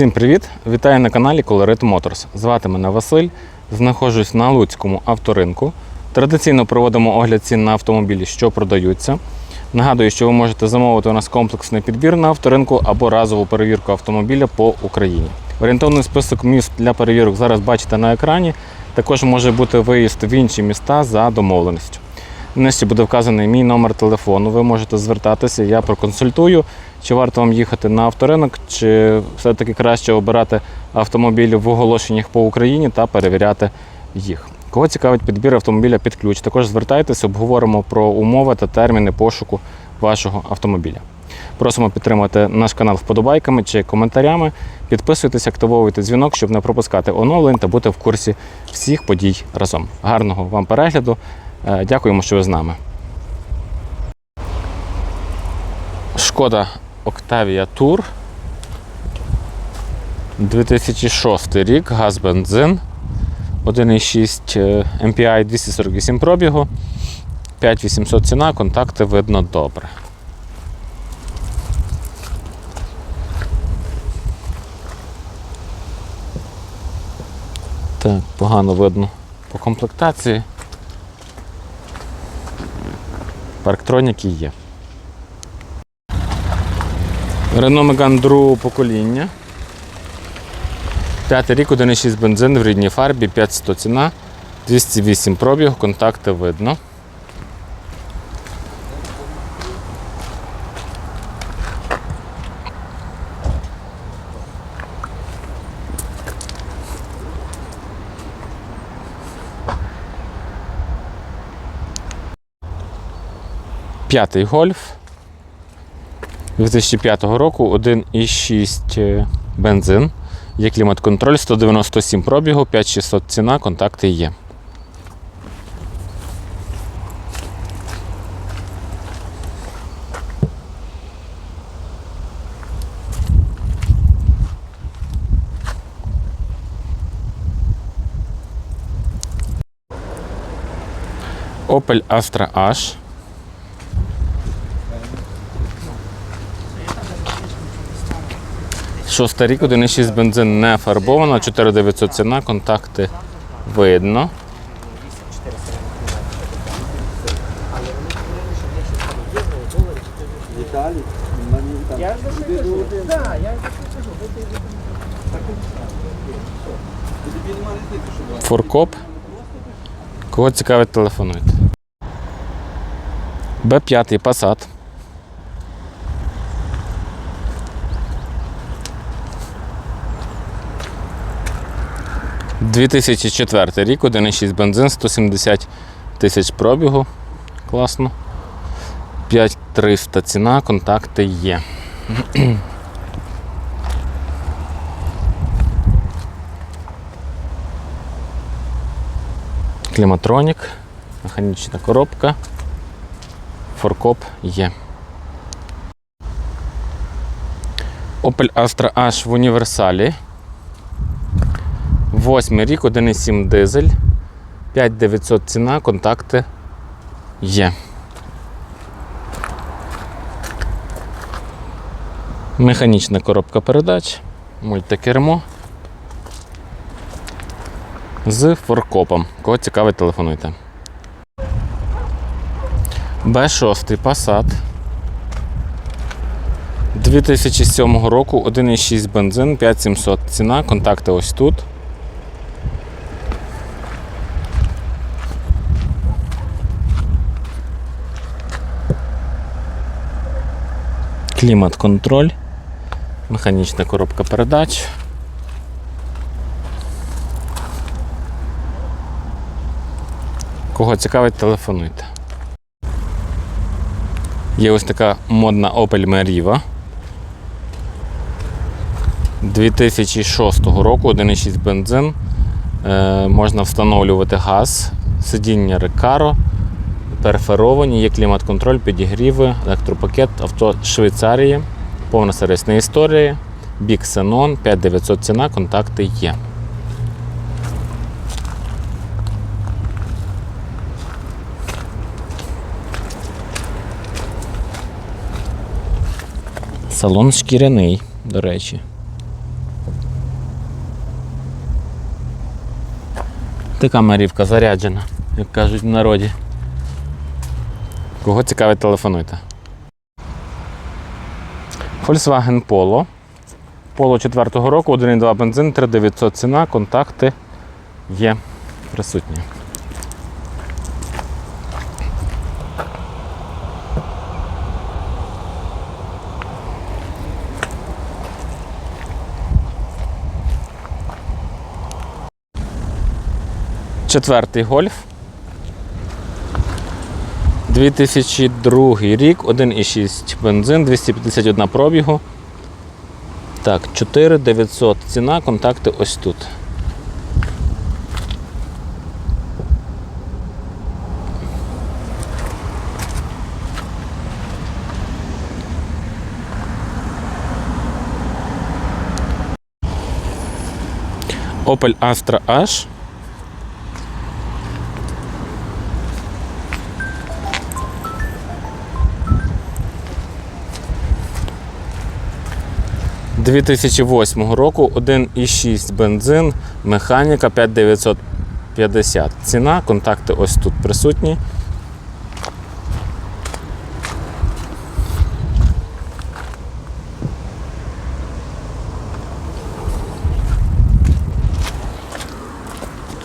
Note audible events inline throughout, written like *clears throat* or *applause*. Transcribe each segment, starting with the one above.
Всім привіт! Вітаю на каналі Colorit Motors. Звати мене Василь. Знаходжусь на Луцькому авторинку. Традиційно проводимо огляд цін на автомобілі, що продаються. Нагадую, що ви можете замовити у нас комплексний підбір на авторинку або разову перевірку автомобіля по Україні. Орієнтовний список міст для перевірок зараз бачите на екрані. Також може бути виїзд в інші міста за домовленістю. Нижче буде вказаний мій номер телефону. Ви можете звертатися, я проконсультую, чи варто вам їхати на авторинок, чи все-таки краще обирати автомобілі в оголошеннях по Україні та перевіряти їх. Кого цікавить підбір автомобіля під ключ, також звертайтеся, обговоримо про умови та терміни пошуку вашого автомобіля. Просимо підтримати наш канал вподобайками чи коментарями. Підписуйтесь, активовуйте дзвінок, щоб не пропускати оновлень та бути в курсі всіх подій разом. Гарного вам перегляду! Е, Дякуємо, що ви з нами. Шкода Octavia Tour. 2006 рік, газ бензин. 1,6 е, MPI 248 пробігу. 5800 ціна, контакти видно добре. Так, погано видно по комплектації. Парктроніки є. Renault Megane другого покоління. П'ятий рік, 1,6 бензин в рідній фарбі, 500 ціна, 208 пробіг, контакти видно. П'ятий гольф 2005 року 1,6 е, бензин. Є клімат-контроль, 197 пробігу, 5600 ціна, контакти є. Opel Astra H Шостий рік, 1,6 бензин не фарбовано, 4900 ціна, контакти видно. Форкоп. Кого цікавить, телефонуйте. Б5 Passat. 2004 рік, 1,6 бензин, 170 тисяч пробігу. Класно. 5300 ціна, контакти є. *clears throat* Кліматронік, механічна коробка, форкоп є. Opel Astra H в універсалі. Восьмий рік, 1,7 дизель, 5900 ціна, контакти є. Механічна коробка передач, мультикермо з форкопом. Кого цікавить, телефонуйте. Б6 Passat 2007 року 1,6 бензин, 5700 ціна, контакти ось тут. Клімат-контроль, механічна коробка передач. Кого цікавить, телефонуйте. Є ось така модна Opel Meriva. 2006 року 1,6 бензин. Е, можна встановлювати газ, сидіння Recaro, перферовані, є клімат-контроль, підігріви, електропакет, авто Швейцарії, повна сервісна історія, бік Сенон, 5900 ціна, контакти є. Салон шкіряний, до речі. Така марівка заряджена, як кажуть в народі. Кого цікавить, телефонуйте. Volkswagen Polo. Polo 4 року, 1,2 бензин, 3900 ціна, контакти є присутні. Четвертий гольф. 2002 рік, 1,6 бензин, 251 пробігу. Так, 4900 ціна, контакти ось тут. Opel Astra H. – 2008 року 1,6 бензин, механіка 5950. Ціна, контакти ось тут присутні.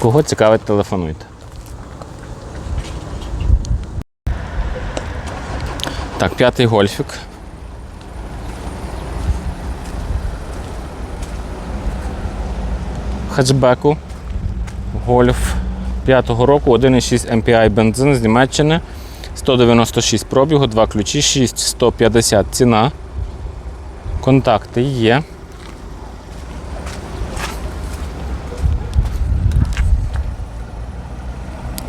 Кого цікавить, телефонуйте. Так, п'ятий гольфік. Хетчбеку. Гольф 5-го року, 1,6 MPI бензин з Німеччини. 196 пробігу, 2 ключі, 6150 ціна. Контакти є.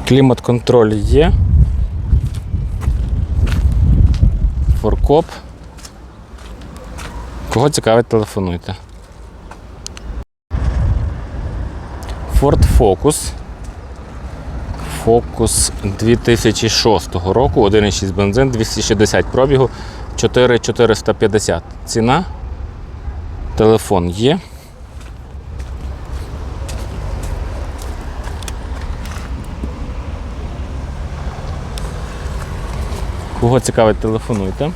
Клімат-контроль є. Форкоп. Кого цікавить, телефонуйте. Ford Focus. Focus 2006 року, 1,6 бензин, 260 пробігу, 4450. Ціна. Телефон є. Кого цікавить, телефонуйте.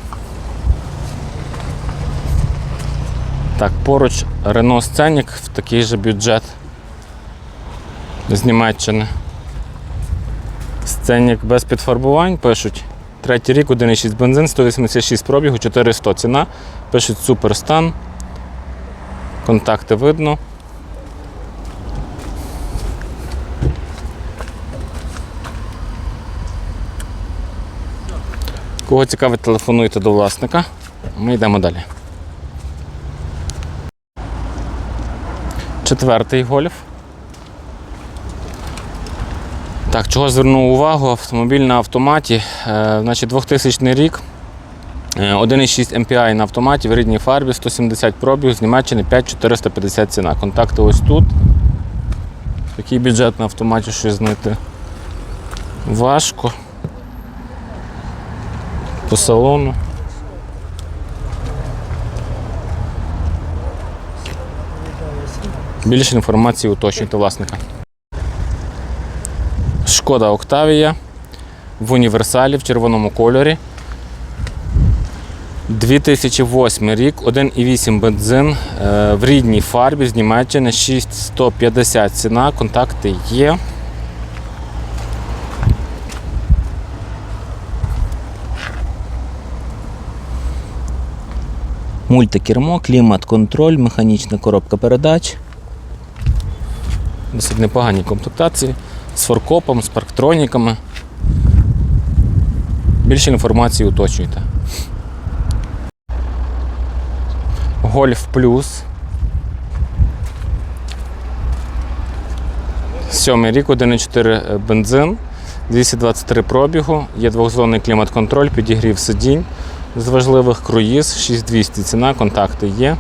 Так, поруч Renault Scenic в такий же бюджет з Німеччини. Scenic без підфарбувань пишуть. Третій рік, 1,6 бензин, 186 пробігу, 400 ціна. Пишуть супер стан. Контакти видно. Кого цікавить, телефонуйте до власника. Ми йдемо далі. Четвертий гольф. Так, чого звернув увагу? Автомобіль на автоматі. Е, значить, 2000 рік. Е, 1,6 MPI на автоматі в рідній фарбі, 170 пробіг з Німеччини 5450 ціна. Контакти ось тут. Такий бюджет на автоматі щось знайти. Важко. По салону. Більше інформації уточнюйте власника. Шкода Октавія в універсалі в червоному кольорі. 2008 рік, 1,8 бензин е, в рідній фарбі з Німеччини 6150 ціна, контакти є. Мультикермо, клімат-контроль, механічна коробка передач. Досить непогані комплектації з форкопом, з парктроніками. Більше інформації уточнюйте. Гольф плюс. Сьомий рік, 1,4 бензин, 223 пробігу, є двохзонний клімат-контроль, підігрів сидінь з важливих круїз, 6200 ціна, контакти є.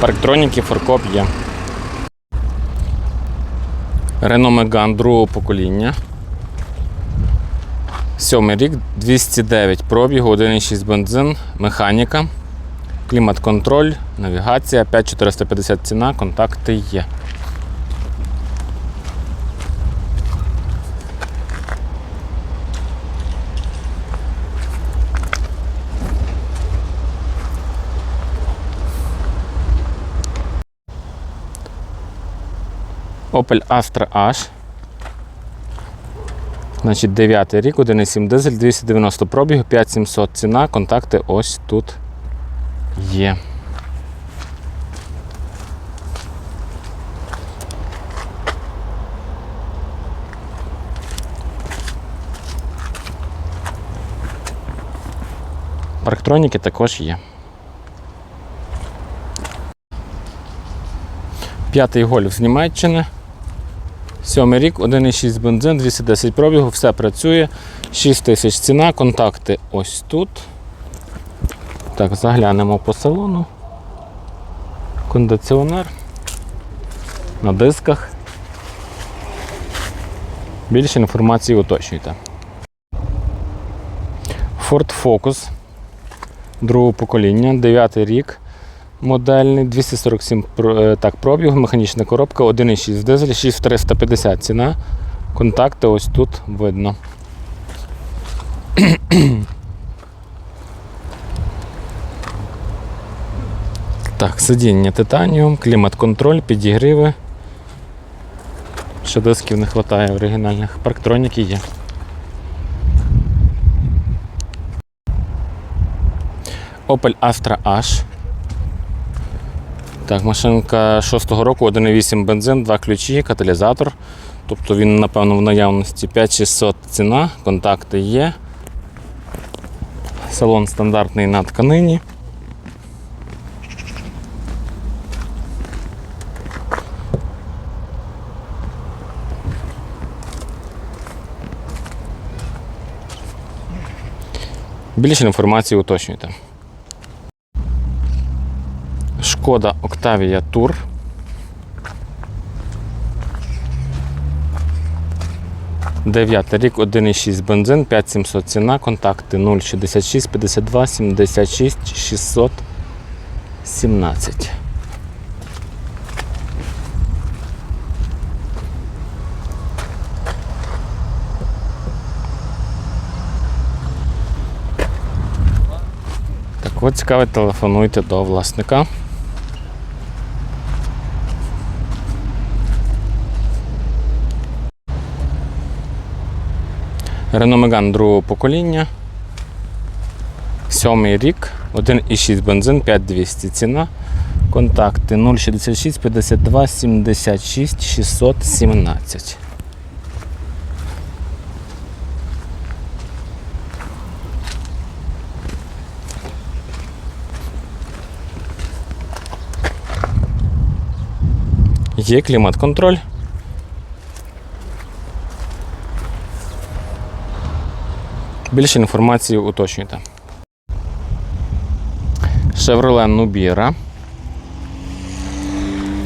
Парктроніки, форкоп є. Рено Меган другого покоління. Сьомий рік, 209 пробігу, 1,6 бензин, механіка, клімат-контроль, навігація, 5450 ціна, контакти є. Opel Astra H. Значить, 9 рік, 1,7 дизель, 290 пробігу, 5700 ціна, контакти ось тут є. Парктроніки також є. П'ятий гольф з Німеччини. Сьомий рік, 1,6 бензин, 210 пробігу, все працює. 6 тисяч ціна, контакти ось тут. Так, заглянемо по салону. Кондиціонер. На дисках. Більше інформації уточнюйте. Ford Focus другого покоління, 9 рік. Модельний 247 е, так, пробіг, механічна коробка, 1,6 дизель, 6350 ціна. Контакти ось тут видно. *clears throat* Так, сидіння титаніум, клімат-контроль, підігріви. Ще дисків не вистачає оригінальних. Парктроніки є. Opel Astra H. Так, машинка 6-го року, 1,8 бензин, два ключі, каталізатор. Тобто він, напевно, в наявності 5600 ціна, контакти є. Салон стандартний на тканині. Більше інформації уточнюйте. Шкода Octavia Tour. Дев'ятий рік, 1,6 бензин, 5700 ціна, контакти 066 52 76 617. Так от цікаво, телефонуйте до власника. Renault Megane другого покоління. Сьомий рік, 1,6 бензин, 5200 ціна. Контакти 066 52 76 617. Є клімат-контроль. Більше інформації уточнюйте. Chevrolet Nubira.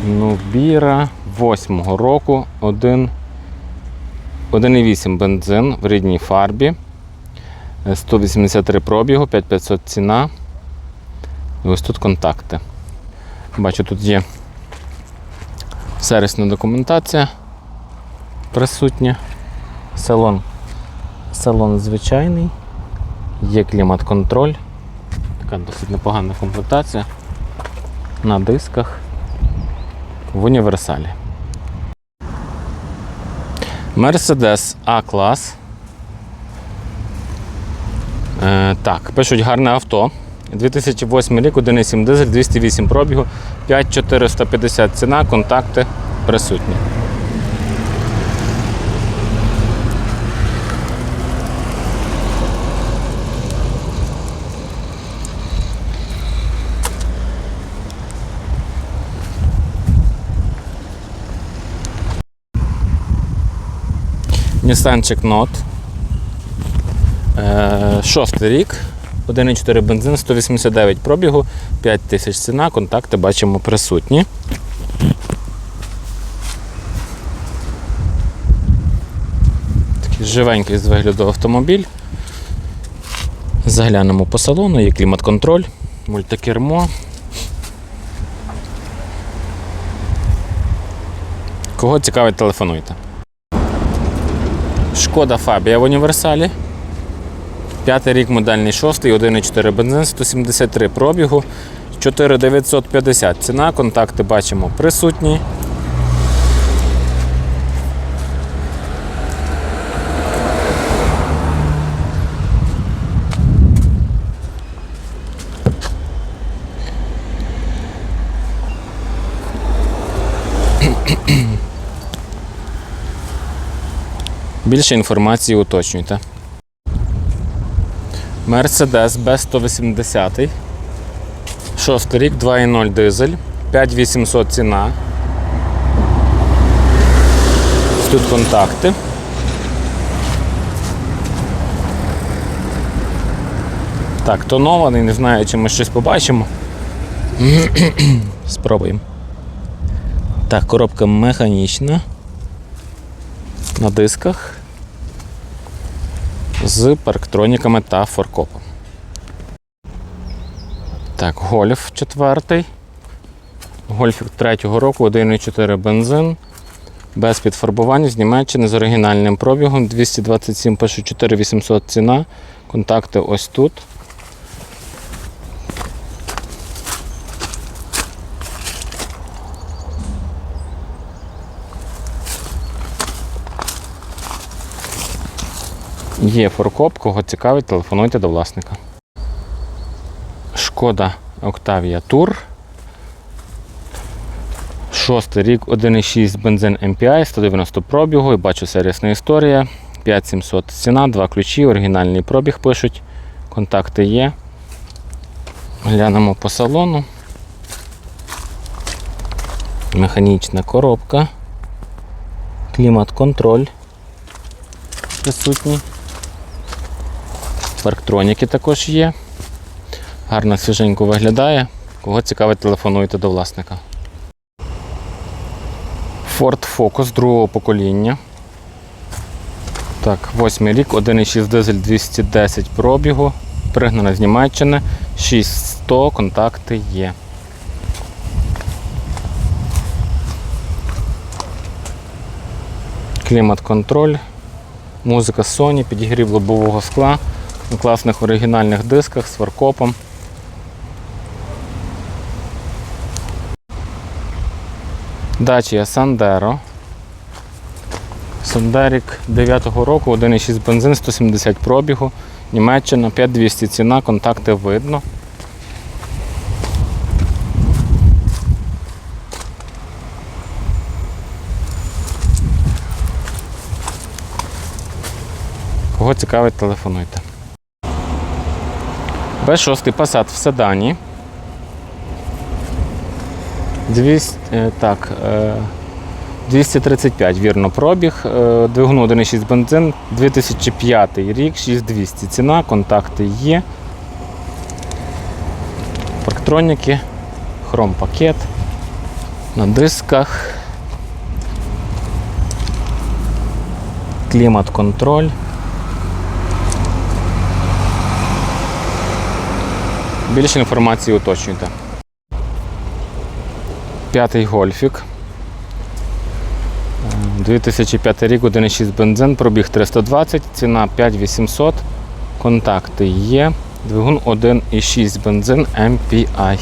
Nubira 8 року, 1 1,8 бензин в рідній фарбі. Е, 183 пробігу, 5500 ціна. І ось тут контакти. Бачу, тут є сервісна документація присутня. Салон Салон звичайний, є клімат-контроль, така досить непогана комплектація на дисках в універсалі. Mercedes A-клас. Е, так, пишуть гарне авто. 2008 рік, 1,7 дизель, 208 пробігу, 5450 ціна, контакти присутні. Нісанчик Нот. Е, Шостий рік. 1,4 бензин, 189 пробігу, 5 тисяч ціна, контакти бачимо присутні. Такий Живенький з вигляду автомобіль. Заглянемо по салону, є клімат-контроль, мультикермо. Кого цікавить, телефонуйте. Шкода Фабія в універсалі. П'ятий рік модельний шостий, 1,4 бензин, 173 пробігу, 4950 ціна, контакти бачимо присутні. Більше інформації уточнюйте. Mercedes B180. Шостий рік, 2.0 дизель, 5800 ціна. Тут контакти. Так, тонований, не знаю, чи ми щось побачимо. *clears throat* Спробуємо. Так, коробка механічна. На дисках з парктроніками та форкопом. Так, гольф четвертий. Гольф третього року, 1,4 бензин. Без підфарбування з Німеччини з оригінальним пробігом. 227 пишу 4800 ціна. Контакти ось тут. Є форкоп, кого цікавить, телефонуйте до власника. Шкода Octavia Tour. Шостий рік, 1,6 бензин MPI, 190 пробігу. І бачу сервісна історія. 5700 ціна, два ключі, оригінальний пробіг пишуть. Контакти є. Глянемо по салону. Механічна коробка. Клімат-контроль присутній. Парктроніки також є. Гарно свіженько виглядає. Кого цікавить, телефонуйте до власника. Ford Focus другого покоління. Так, восьмий рік, 1,6 дизель 210 пробігу. Пригнана з Німеччини. 6100 контакти є. Клімат-контроль. Музика Sony, підігрів лобового скла на класних оригінальних дисках з фаркопом. Dacia Sandero. Сандерік 9-го року, 1,6 бензин, 170 пробігу, Німеччина, 5200 ціна, контакти видно. Кого цікавить, телефонуйте. Б6 Passat в седані. 200, е, так, е, 235, вірно, пробіг. Е, Двигун 1,6 бензин, 2005 рік, 6200 ціна, контакти є. Парктроніки, хром-пакет на дисках. Клімат-контроль. Більше інформації уточнюйте. П'ятий гольфік. Е, 2005 рік, 1,6 бензин, пробіг 320, ціна 5800. Контакти є. Двигун 1,6 бензин MPI.